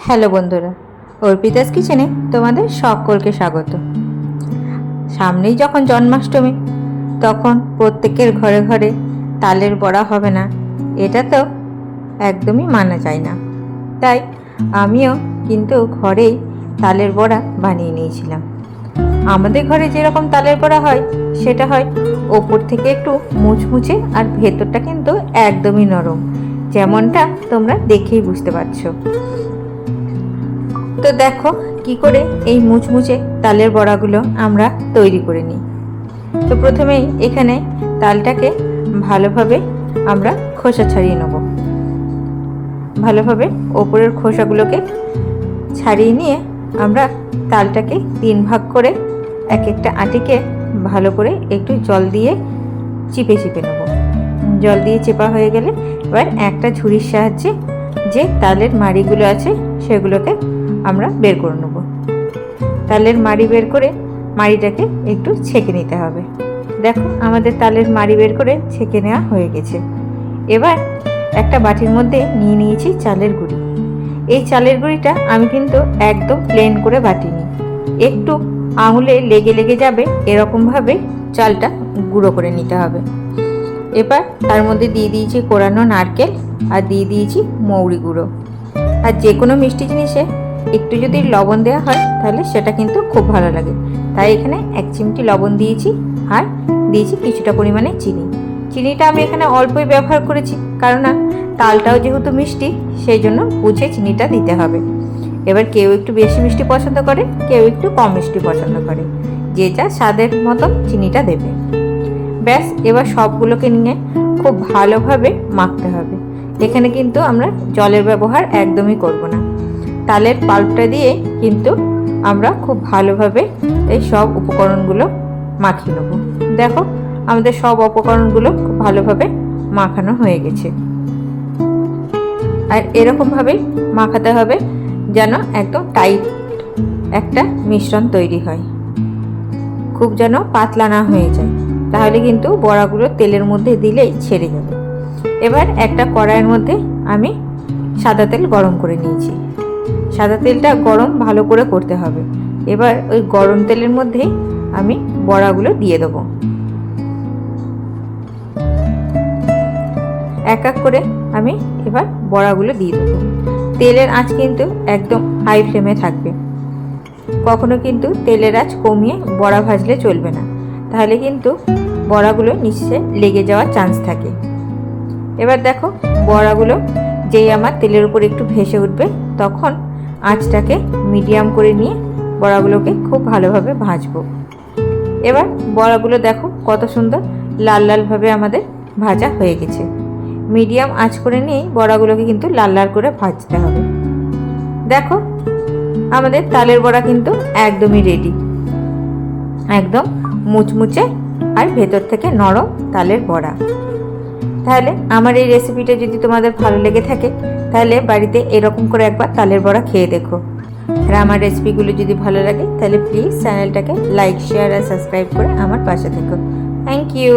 Hello বন্ধুরা, অর্পিতাস কিচেনে তোমাদের সকলকে স্বাগত। সামনেই যখন জন্মাষ্টমী, তখন প্রত্যেকের ঘরে ঘরে তালের বড়া হবে না, এটা তো একদমই মানা যায় না। তাই আমিও কিন্তু ঘরেই তালের বড়া বানিয়ে নিয়েছিলাম। আমাদের ঘরে যেরকম তালের বড়া হয়, সেটা হয় ওপর থেকে একটু মুচমুচে আর ভেতরটা কিন্তু একদমই নরম, যেমনটা তোমরা দেখেই বুঝতে পারছ। তো দেখো কি করে এই মুচমুচে তালের বড়াগুলো আমরা তৈরি করে নিই। তো প্রথমেই এখানে তালটাকে ভালোভাবে আমরা খোসা ছাড়িয়ে নেব। ভালোভাবে ওপরের খোসাগুলোকে ছাড়িয়ে নিয়ে আমরা তালটাকে তিন ভাগ করে এক একটা আটিকে ভালো করে একটু জল দিয়ে চিপে চিপে নেব। জল দিয়ে চেপা হয়ে গেলে এবার একটা ঝুড়ির সাহায্যে যে তালের মাড়িগুলো আছে সেগুলোকে আমরা বের করে নেব। তালের মাড়ি বের করে মাড়িটাকে একটু ছেঁকে নিতে হবে। দেখো, আমাদের তালের মাড়ি বের করে ছেঁকে নেওয়া হয়ে গেছে। এবার একটা বাটির মধ্যে নিয়ে নিয়েছি চালের গুঁড়ি। এই চালের গুঁড়িটা আমি কিন্তু একদম প্লেন করে বাটিনি। একটু আঙুলে লেগে লেগে যাবে, এরকমভাবে চালটা গুঁড়ো করে নিতে হবে। এবার তার মধ্যে দিয়ে দিয়েছি কোরানো নারকেল আর দিয়ে দিয়েছি মৌরি গুঁড়ো। আর যে কোনো মিষ্টি জিনিসে একটু যদি লবণ দেওয়া হয়, তাহলে সেটা কিন্তু খুব ভালো লাগে। তাই এখানে এক চিমটি লবণ দিয়েছি আর দিয়েছি কিছুটা পরিমাণে চিনি। চিনিটা আমি এখানে অল্পই ব্যবহার করেছি, কারণ তালটাও যেহেতু মিষ্টি, সেই জন্য বুঝে চিনিটা দিতে হবে। এবার কেউ একটু বেশি মিষ্টি পছন্দ করে, কেউ একটু কম মিষ্টি পছন্দ করে। যে যা স্বাদের মতো চিনিটা দেবে। ব্যাস, এবার সবগুলোকে নিয়ে খুব ভালোভাবে মাখতে হবে। এখানে কিন্তু আমরা জলের ব্যবহার একদমই করব না। তালের পাল্পটা দিয়ে কিন্তু আমরা খুব ভালোভাবে এই সব উপকরণগুলো মাখিয়ে নেব। দেখো, আমাদের সব উপকরণগুলো খুব ভালোভাবে মাখানো হয়ে গেছে। আর এরকমভাবেই মাখাতে হবে যেন একদম টাইট একটা মিশ্রণ তৈরি হয়। খুব যেন পাতলা না হয়ে যায়। তাহলে কিন্তু বড়াগুলো তেলের মধ্যে দিলেই ছেড়ে যাবে। এবার একটা কড়াইয়ের মধ্যে আমি সাদা তেল গরম করে নিয়েছি। সাদা তেলটা গরম ভালো করে করতে হবে। এবার ওই গরম তেলের মধ্যেই আমি বড়াগুলো দিয়ে দেবো। এক এক করে আমি এবার বড়াগুলো দিয়ে দেবো। তেলের আঁচ কিন্তু একদম হাই ফ্লেমে থাকবে। কখনো কিন্তু তেলের আঁচ কমিয়ে বড়া ভাজলে চলবে না। তাহলে কিন্তু বড়াগুলো নিচে লেগে যাওয়ার চান্স থাকে। এবার দেখো বড়াগুলো যেই আমার তেলের উপর একটু ভেসে উঠবে, তখন আঁচটাকে মিডিয়াম করে নিয়ে বড়াগুলোকে খুব ভালোভাবে ভাজবো। এবার বড়াগুলো দেখো কত সুন্দর লাল লালভাবে আমাদের ভাজা হয়ে গেছে। মিডিয়াম আঁচ করে নিয়েই বড়াগুলোকে কিন্তু লাল লাল করে ভাজতে হবে। দেখো, আমাদের তালের বড়া কিন্তু একদমই রেডি একদম মুচমুচে আর ভেতর থেকে নরম তালের বড়া। তাহলে আমার এই রেসিপিটা যদি তোমাদের ভালো লেগে থাকে, তাহলে বাড়িতে এরকম করে একবার তালের বড়া খেয়ে দেখো। আর আমার রেসিপিগুলো যদি ভালো লাগে, তাহলে প্লিজ চ্যানেলটাকে লাইক শেয়ার আর সাবস্ক্রাইব করে আমার পাশে থেকো। Thank you